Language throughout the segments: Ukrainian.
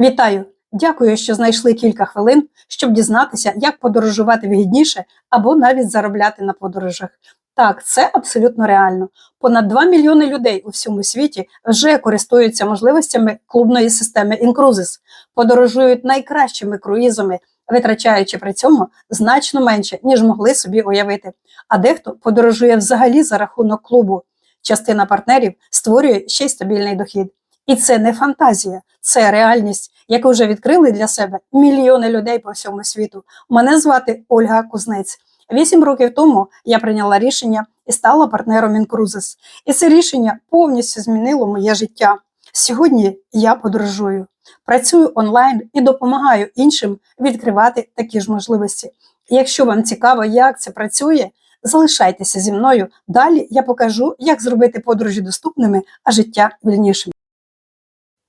Вітаю! Дякую, що знайшли кілька хвилин, щоб дізнатися, як подорожувати вигідніше або навіть заробляти на подорожах. Так, це абсолютно реально. Понад 2 мільйони людей у всьому світі вже користуються можливостями клубної системи Incruises, подорожують найкращими круїзами, витрачаючи при цьому значно менше, ніж могли собі уявити. А дехто подорожує взагалі за рахунок клубу. Частина партнерів створює ще й стабільний дохід. І це не фантазія, це реальність, яку вже відкрили для себе мільйони людей по всьому світу. Мене звати Ольга Кузнець. Вісім років тому я прийняла рішення і стала партнером Incruises. І це рішення повністю змінило моє життя. Сьогодні я подорожую, працюю онлайн і допомагаю іншим відкривати такі ж можливості. Якщо вам цікаво, як це працює, залишайтеся зі мною. Далі я покажу, як зробити подорожі доступними, а життя вільнішим.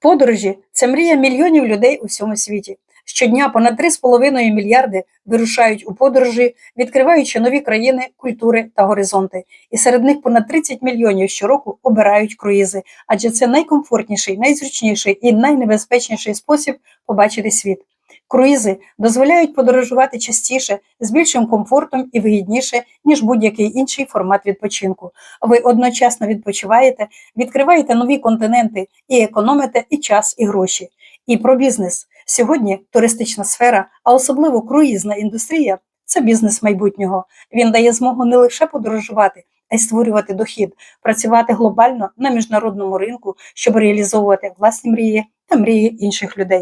Подорожі це мрія мільйонів людей у всьому світі. Щодня понад 3,5 мільярди вирушають у подорожі, відкриваючи нові країни, культури та горизонти. І серед них понад 30 мільйонів щороку обирають круїзи, адже це найкомфортніший, найзручніший і найнебезпечніший спосіб побачити світ. Круїзи дозволяють подорожувати частіше, з більшим комфортом і вигідніше, ніж будь-який інший формат відпочинку. Ви одночасно відпочиваєте, відкриваєте нові континенти і економите і час, і гроші. І про бізнес. Сьогодні туристична сфера, а особливо круїзна індустрія це бізнес майбутнього. Він дає змогу не лише подорожувати, а й створювати дохід, працювати глобально на міжнародному ринку, щоб реалізовувати власні мрії та мрії інших людей.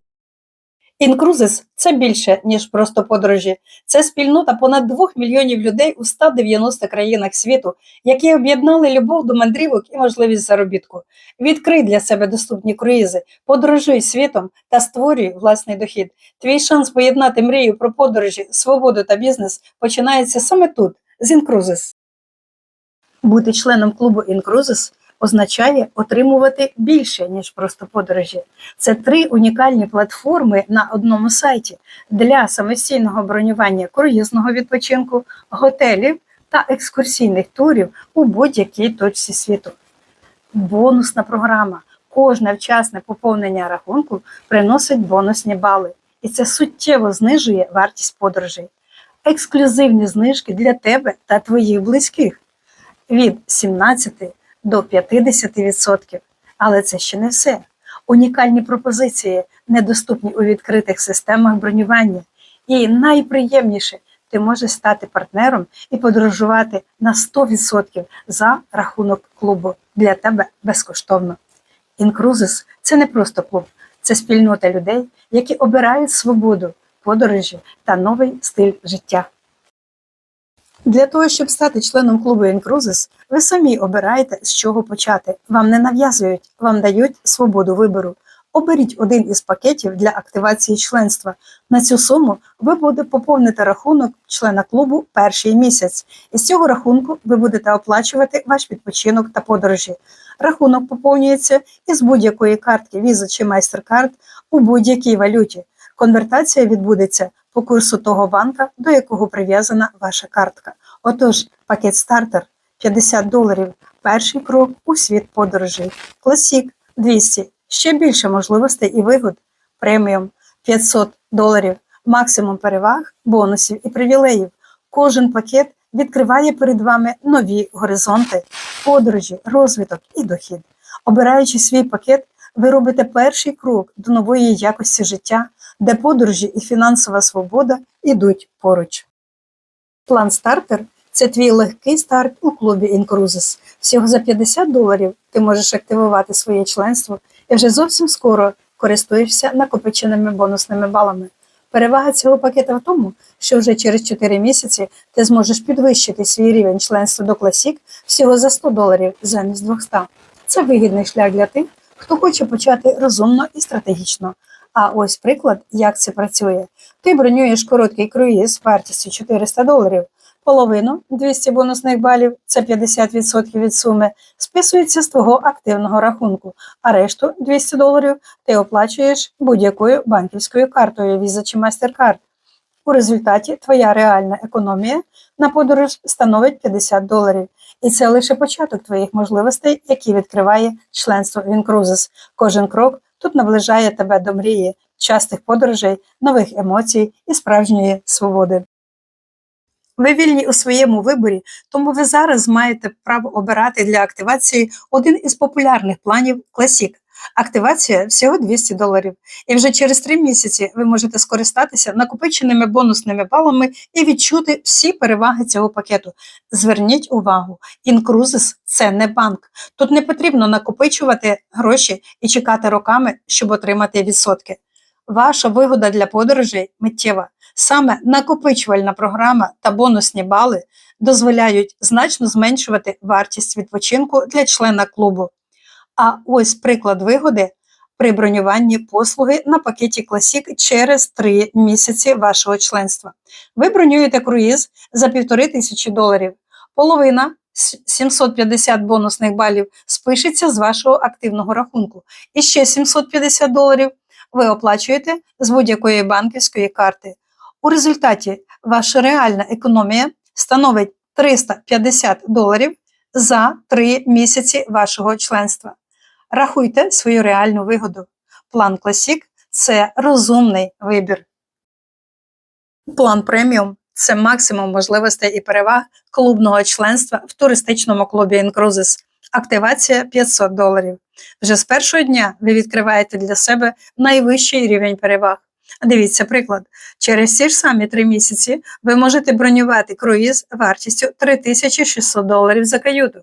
Інкрузис це більше, ніж просто подорожі. Це спільнота понад 2 мільйонів людей у 190 країнах світу, які об'єднали любов до мандрівок і можливість заробітку. Відкрий для себе доступні круїзи, подорожуй світом та створюй власний дохід. Твій шанс поєднати мрію про подорожі, свободу та бізнес починається саме тут, з Інкрузис. Бути членом клубу Інкрузис означає отримувати більше, ніж просто подорожі. Це три унікальні платформи на одному сайті для самостійного бронювання круїзного відпочинку, готелів та екскурсійних турів у будь-якій точці світу. Бонусна програма. Кожне вчасне поповнення рахунку приносить бонусні бали, і це суттєво знижує вартість подорожей. Ексклюзивні знижки для тебе та твоїх близьких від 17 до 50%. Але це ще не все. Унікальні пропозиції недоступні у відкритих системах бронювання. І найприємніше, ти можеш стати партнером і подорожувати на 100% за рахунок клубу для тебе безкоштовно. Інкрузис це не просто клуб, це спільнота людей, які обирають свободу, подорожі та новий стиль життя. Для того, щоб стати членом клубу Incruises, ви самі обираєте, з чого почати. Вам не нав'язують, вам дають свободу вибору. Оберіть один із пакетів для активації членства. На цю суму ви будете поповнити рахунок члена клубу перший місяць. Із цього рахунку ви будете оплачувати ваш відпочинок та подорожі. Рахунок поповнюється із будь-якої картки Visa чи MasterCard у будь-якій валюті. Конвертація відбудеться по курсу того банка, до якого прив'язана ваша картка. Отож, пакет стартер 50 доларів. Перший крок у світ подорожей. Класік 200. Ще більше можливостей і вигод. Преміум 500 доларів. Максимум переваг, бонусів і привілеїв. Кожен пакет відкриває перед вами нові горизонти, подорожі, розвиток і дохід. Обираючи свій пакет, ви робите перший крок до нової якості життя, де подорожі і фінансова свобода йдуть поруч. План стартер це твій легкий старт у клубі Incruises. Всього за 50 доларів ти можеш активувати своє членство і вже зовсім скоро користуєшся накопиченими бонусними балами. Перевага цього пакета в тому, що вже через 4 місяці ти зможеш підвищити свій рівень членства до Classic всього за 100 доларів замість 200. Це вигідний шлях для тих, хто хоче почати розумно і стратегічно. А ось приклад, як це працює. Ти бронюєш короткий круїз вартістю 400 доларів, половину 200 бонусних балів, це 50% від суми, списується з твого активного рахунку, а решту 200 доларів ти оплачуєш будь-якою банківською картою Visa чи MasterCard. У результаті твоя реальна економія на подорож становить 50 доларів. І це лише початок твоїх можливостей, які відкриває членство в. Кожен крок тут наближає тебе до мрії, частих подорожей, нових емоцій і справжньої свободи. Ви вільні у своєму виборі, тому ви зараз маєте право обирати для активації один із популярних планів Classic. Активація всього 200 доларів. І вже через три місяці ви можете скористатися накопиченими бонусними балами і відчути всі переваги цього пакету. Зверніть увагу, Incruises – це не банк. Тут не потрібно накопичувати гроші і чекати роками, щоб отримати відсотки. Ваша вигода для подорожей миттєва. Саме накопичувальна програма та бонусні бали дозволяють значно зменшувати вартість відпочинку для члена клубу. А ось приклад вигоди при бронюванні послуги на пакеті Classic через 3 місяці вашого членства. Ви бронюєте круїз за 1500 доларів. Половина 750 бонусних балів спишеться з вашого активного рахунку. І ще 750 доларів ви оплачуєте з будь-якої банківської карти. У результаті ваша реальна економія становить 350 доларів за 3 місяці вашого членства. Рахуйте свою реальну вигоду. План Classic – це розумний вибір. План преміум це максимум можливостей і переваг клубного членства в туристичному клубі Incruises. Активація 500 доларів. Вже з першого дня ви відкриваєте для себе найвищий рівень переваг. Дивіться приклад. Через ці ж самі три місяці ви можете бронювати круїз вартістю 3600 доларів за каюту.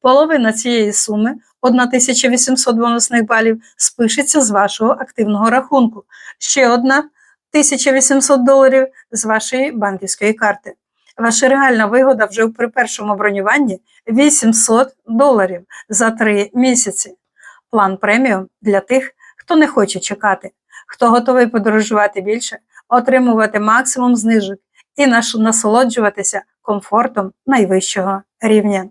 Половина цієї суми 1800 бонусних балів спишеться з вашого активного рахунку. Ще одна 1800 доларів з вашої банківської карти. Ваша реальна вигода вже при першому бронюванні 800 доларів за 3 місяці. План преміум для тих, хто не хоче чекати, хто готовий подорожувати більше, отримувати максимум знижок і насолоджуватися комфортом найвищого рівня.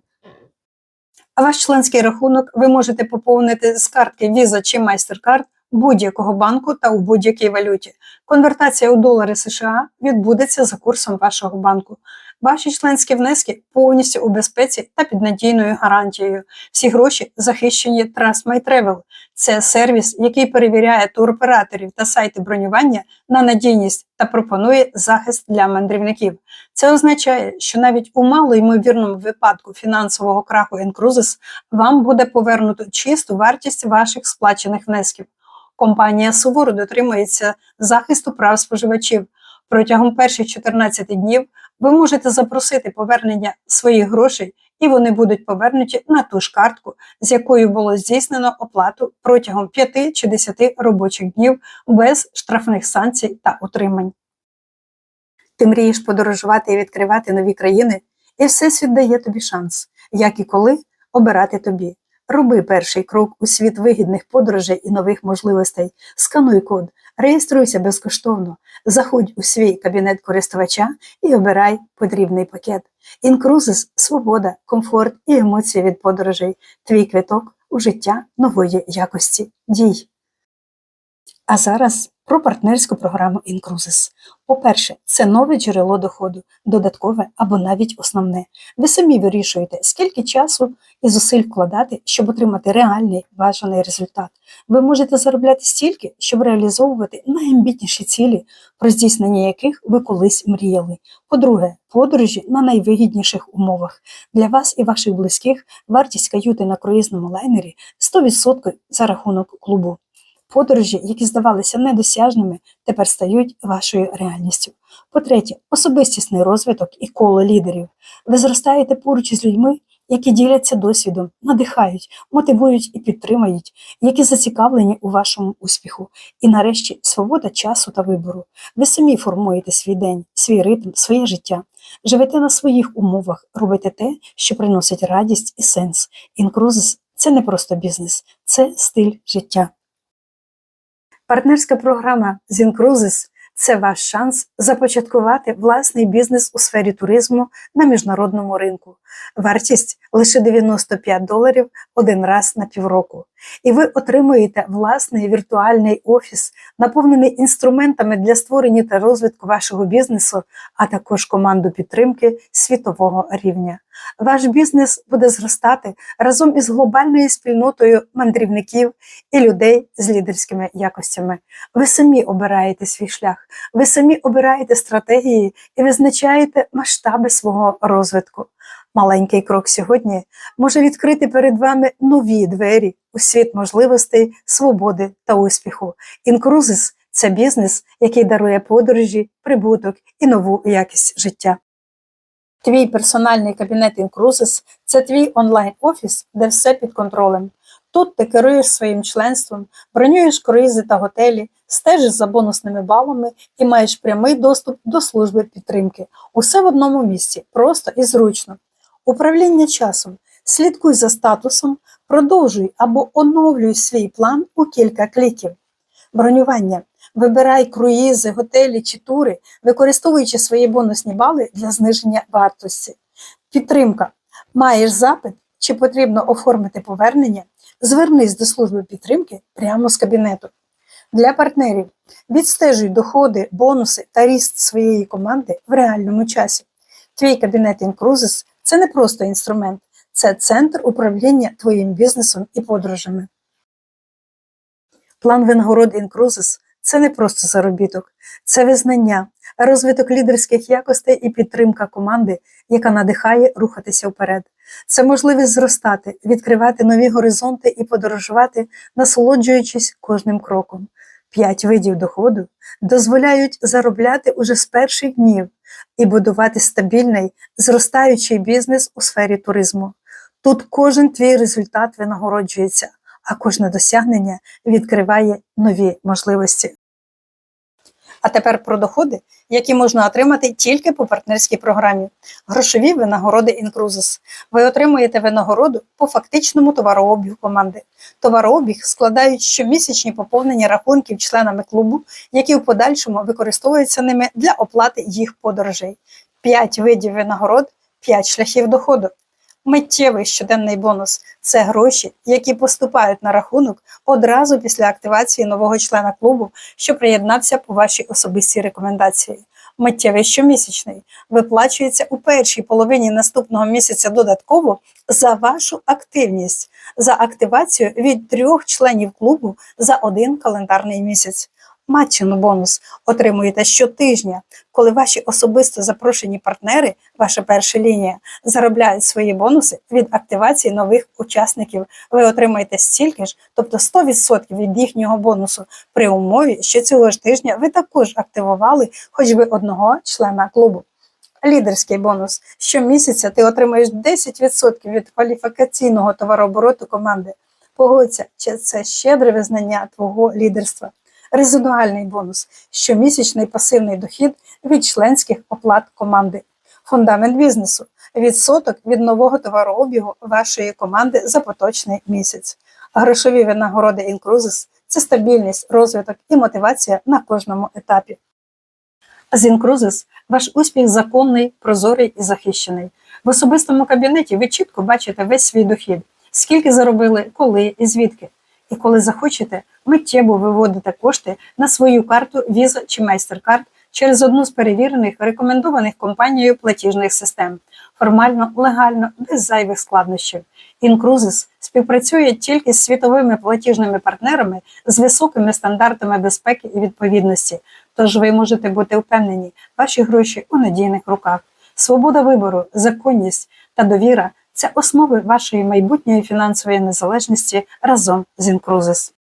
А ваш членський рахунок ви можете поповнити з картки Visa чи MasterCard будь-якого банку та у будь-якій валюті. Конвертація у долари США відбудеться за курсом вашого банку. Ваші членські внески повністю у безпеці та під надійною гарантією. Всі гроші захищені Trust My Travel. Це сервіс, який перевіряє туроператорів та сайти бронювання на надійність та пропонує захист для мандрівників. Це означає, що навіть у малоймовірному випадку фінансового краху Incruises вам буде повернуто чисту вартість ваших сплачених внесків. Компанія суворо дотримується захисту прав споживачів. Протягом перших 14 днів ви можете запросити повернення своїх грошей, і вони будуть повернуті на ту ж картку, з якою було здійснено оплату протягом 5 чи 10 робочих днів без штрафних санкцій та утримань. Ти мрієш подорожувати і відкривати нові країни, і Всесвіт дає тобі шанс, як і коли обирати тобі. Роби перший крок у світ вигідних подорожей і нових можливостей. Скануй код, реєструйся безкоштовно, заходь у свій кабінет користувача і обирай потрібний пакет. Інкрузис – свобода, комфорт і емоції від подорожей. Твій квиток у життя нової якості. Дій. А зараз про партнерську програму Incruises. По-перше, це нове джерело доходу, додаткове або навіть основне. Ви самі вирішуєте, скільки часу і зусиль вкладати, щоб отримати реальний бажаний результат. Ви можете заробляти стільки, щоб реалізовувати найамбітніші цілі, про здійснення яких ви колись мріяли. По-друге, подорожі на найвигідніших умовах. Для вас і ваших близьких вартість каюти на круїзному лайнері 100% за рахунок клубу. Подорожі, які здавалися недосяжними, тепер стають вашою реальністю. По-третє, особистісний розвиток і коло лідерів. Ви зростаєте поруч із людьми, які діляться досвідом, надихають, мотивують і підтримують, які зацікавлені у вашому успіху. І нарешті свобода часу та вибору. Ви самі формуєте свій день, свій ритм, своє життя. Живете на своїх умовах, робите те, що приносить радість і сенс. Інкрузис це не просто бізнес, це стиль життя. Партнерська програма Zincruises – це ваш шанс започаткувати власний бізнес у сфері туризму на міжнародному ринку. Вартість лише 95 доларів один раз на півроку. І ви отримуєте власний віртуальний офіс, наповнений інструментами для створення та розвитку вашого бізнесу, а також команду підтримки світового рівня. Ваш бізнес буде зростати разом із глобальною спільнотою мандрівників і людей з лідерськими якостями. Ви самі обираєте свій шлях, ви самі обираєте стратегії і визначаєте масштаби свого розвитку. Маленький крок сьогодні може відкрити перед вами нові двері у світ можливостей, свободи та успіху. Інкрузис це бізнес, який дарує подорожі, прибуток і нову якість життя. Твій персональний кабінет Інкрузис це твій онлайн-офіс, де все під контролем. Тут ти керуєш своїм членством, бронюєш круїзи та готелі, стежиш за бонусними балами і маєш прямий доступ до служби підтримки. Усе в одному місці, просто і зручно. Управління часом. Слідкуй за статусом, продовжуй або оновлюй свій план у кілька кліків. Бронювання. Вибирай круїзи, готелі чи тури, використовуючи свої бонусні бали для зниження вартості. Підтримка. Маєш запит чи потрібно оформити повернення? Звернись до служби підтримки прямо з кабінету. Для партнерів відстежуй доходи, бонуси та ріст своєї команди в реальному часі. Твій кабінет Інкрузис це не просто інструмент, це центр управління твоїм бізнесом і подорожами. План винагород Інкрузис це не просто заробіток, це визнання, розвиток лідерських якостей і підтримка команди, яка надихає рухатися вперед. Це можливість зростати, відкривати нові горизонти і подорожувати, насолоджуючись кожним кроком. П'ять видів доходу дозволяють заробляти уже з перших днів і будувати стабільний, зростаючий бізнес у сфері туризму. Тут кожен твій результат винагороджується, а кожне досягнення відкриває нові можливості. А тепер про доходи, які можна отримати тільки по партнерській програмі. Грошові винагороди Інкрузис. Ви отримуєте винагороду по фактичному товарообігу команди. Товарообіг складають щомісячні поповнення рахунків членами клубу, які в подальшому використовуються ними для оплати їх подорожей. П'ять видів винагород, п'ять шляхів доходу. Миттєвий щоденний бонус це гроші, які поступають на рахунок одразу після активації нового члена клубу, що приєднався по вашій особистій рекомендації. Миттєвий щомісячний виплачується у першій половині наступного місяця додатково за вашу активність, за активацію від трьох членів клубу за один календарний місяць. Матчину бонус отримуєте щотижня, коли ваші особисто запрошені партнери, ваша перша лінія, заробляють свої бонуси від активації нових учасників. Ви отримаєте стільки ж, тобто 100% від їхнього бонусу, при умові, що цього ж тижня ви також активували хоч би одного члена клубу. Лідерський бонус. Щомісяця ти отримаєш 10% від кваліфікаційного товарообороту команди. Погодься, це щедре визнання твого лідерства резидуальний бонус, щомісячний пасивний дохід від членських оплат команди, фундамент бізнесу, відсоток від нового товарообігу вашої команди за поточний місяць. Грошові винагороди Інкрузис це стабільність, розвиток і мотивація на кожному етапі. З Інкрузис ваш успіх законний, прозорий і захищений. В особистому кабінеті ви чітко бачите весь свій дохід, скільки заробили, коли і звідки. І коли захочете, миттєво виводите кошти на свою карту Visa чи MasterCard через одну з перевірених рекомендованих компанією платіжних систем, формально, легально, без зайвих складнощів. Інкрузис співпрацює тільки з світовими платіжними партнерами з високими стандартами безпеки і відповідності. Тож ви можете бути впевнені, ваші гроші у надійних руках. Свобода вибору, законність та довіра це основи вашої майбутньої фінансової незалежності разом з Інкрузис.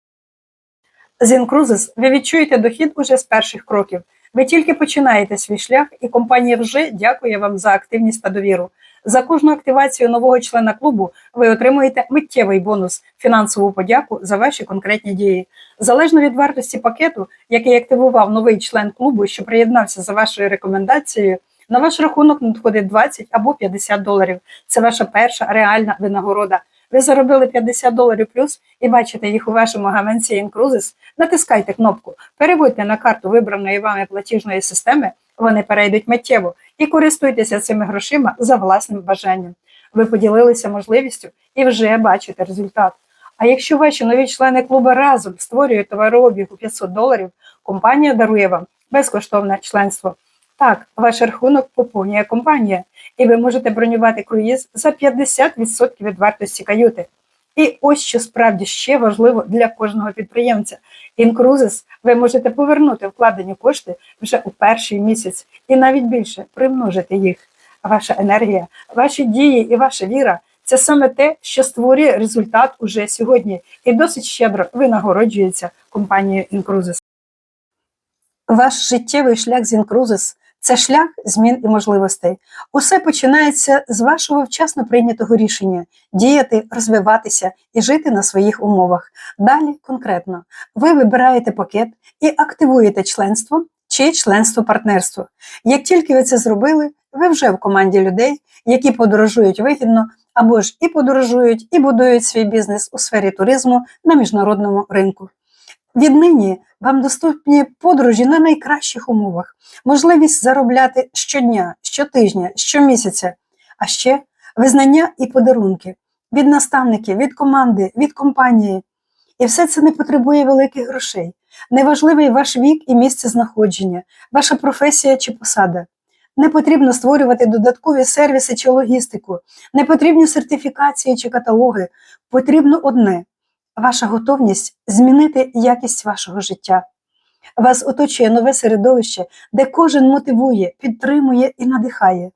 З Інкрузис ви відчуєте дохід уже з перших кроків. Ви тільки починаєте свій шлях, і компанія вже дякує вам за активність та довіру. За кожну активацію нового члена клубу ви отримуєте миттєвий бонус, фінансову подяку за ваші конкретні дії. Залежно від вартості пакету, який активував новий член клубу, що приєднався за вашою рекомендацією, на ваш рахунок надходить 20 або 50 доларів. Це ваша перша реальна винагорода. Ви заробили 50 доларів плюс і бачите їх у вашому гаманці Інкрузис, натискайте кнопку, переводьте на карту вибраної вами платіжної системи, вони перейдуть миттєво і користуйтеся цими грошима за власним бажанням. Ви поділилися можливістю і вже бачите результат. А якщо ваші нові члени клубу разом створюють товарообіг у 500 доларів, компанія дарує вам безкоштовне членство. Так, ваш рахунок поповнює компанія, і ви можете бронювати круїз за 50% від вартості каюти. І ось що справді ще важливо для кожного підприємця. Інкрузис ви можете повернути вкладені кошти вже у перший місяць і навіть більше примножити їх. Ваша енергія, ваші дії і ваша віра це саме те, що створює результат уже сьогодні, і досить щедро винагороджується компанією Інкрузис. Ваш життєвий шлях з Інкрузис це шлях змін і можливостей. Усе починається з вашого вчасно прийнятого рішення діяти, розвиватися і жити на своїх умовах. Далі конкретно ви вибираєте пакет і активуєте членство чи членство партнерство. Як тільки ви це зробили, ви вже в команді людей, які подорожують вигідно або ж і подорожують, і будують свій бізнес у сфері туризму на міжнародному ринку. Віднині вам доступні подорожі на найкращих умовах, можливість заробляти щодня, щотижня, щомісяця, а ще визнання і подарунки від наставників, від команди, від компанії. І все це не потребує великих грошей. Неважливий ваш вік і місце знаходження, ваша професія чи посада. Не потрібно створювати додаткові сервіси чи логістику, не потрібні сертифікації чи каталоги. Потрібно одне ваша готовність змінити якість вашого життя. Вас оточує нове середовище, де кожен мотивує, підтримує і надихає.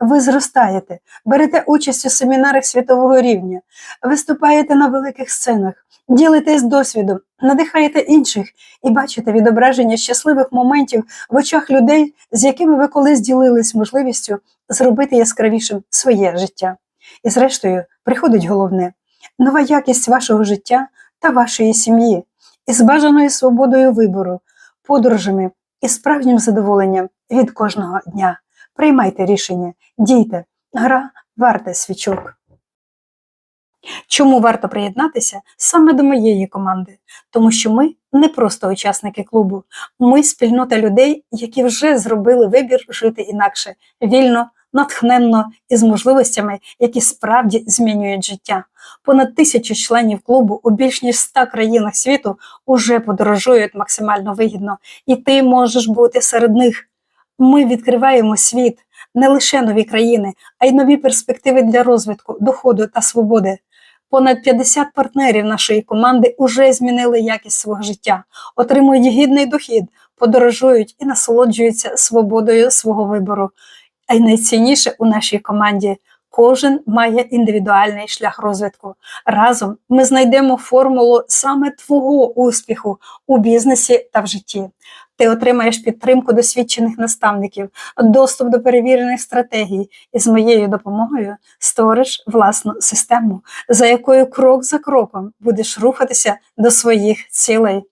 Ви зростаєте, берете участь у семінарах світового рівня, виступаєте на великих сценах, ділитесь досвідом, надихаєте інших і бачите відображення щасливих моментів в очах людей, з якими ви колись ділились можливістю зробити яскравішим своє життя. І, зрештою, приходить головне нова якість вашого життя та вашої сім'ї, із бажаною свободою вибору, подорожами і справжнім задоволенням від кожного дня. Приймайте рішення, дійте, гра варта свічок. Чому варто приєднатися саме до моєї команди? Тому що ми не просто учасники клубу, ми спільнота людей, які вже зробили вибір жити інакше, вільно, натхненно і з можливостями, які справді змінюють життя. Понад тисячу членів клубу у більш ніж 100 країнах світу уже подорожують максимально вигідно, і ти можеш бути серед них. Ми відкриваємо світ, не лише нові країни, а й нові перспективи для розвитку, доходу та свободи. Понад 50 партнерів нашої команди уже змінили якість свого життя, отримують гідний дохід, подорожують і насолоджуються свободою свого вибору. А й найцінніше у нашій команді кожен має індивідуальний шлях розвитку. Разом ми знайдемо формулу саме твого успіху у бізнесі та в житті. Ти отримаєш підтримку досвідчених наставників, доступ до перевірених стратегій, і з моєю допомогою створиш власну систему, за якою крок за кроком будеш рухатися до своїх цілей.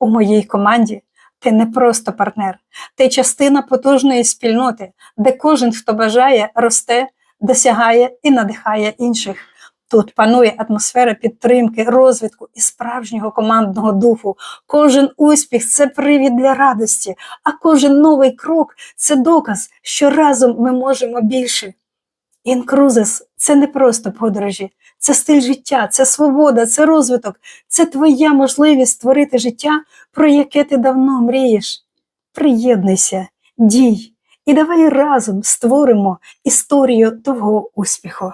У моїй команді ти не просто партнер, ти частина потужної спільноти, де кожен, хто бажає, росте, досягає і надихає інших. Тут панує атмосфера підтримки, розвитку і справжнього командного духу. Кожен успіх це привід для радості, а кожен новий крок це доказ, що разом ми можемо більше. Інкрузис це не просто подорожі, це стиль життя, це свобода, це розвиток, це твоя можливість створити життя, про яке ти давно мрієш. Приєднуйся, дій і давай разом створимо історію твого успіху.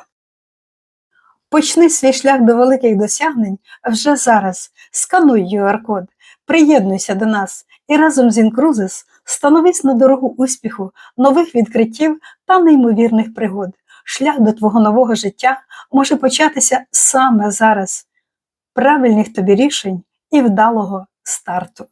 Почни свій шлях до великих досягнень вже зараз. Скануй QR-код, приєднуйся до нас і разом з Інкрузис становись на дорогу успіху, нових відкриттів та неймовірних пригод. Шлях до твого нового життя може початися саме зараз. Правильних тобі рішень і вдалого старту.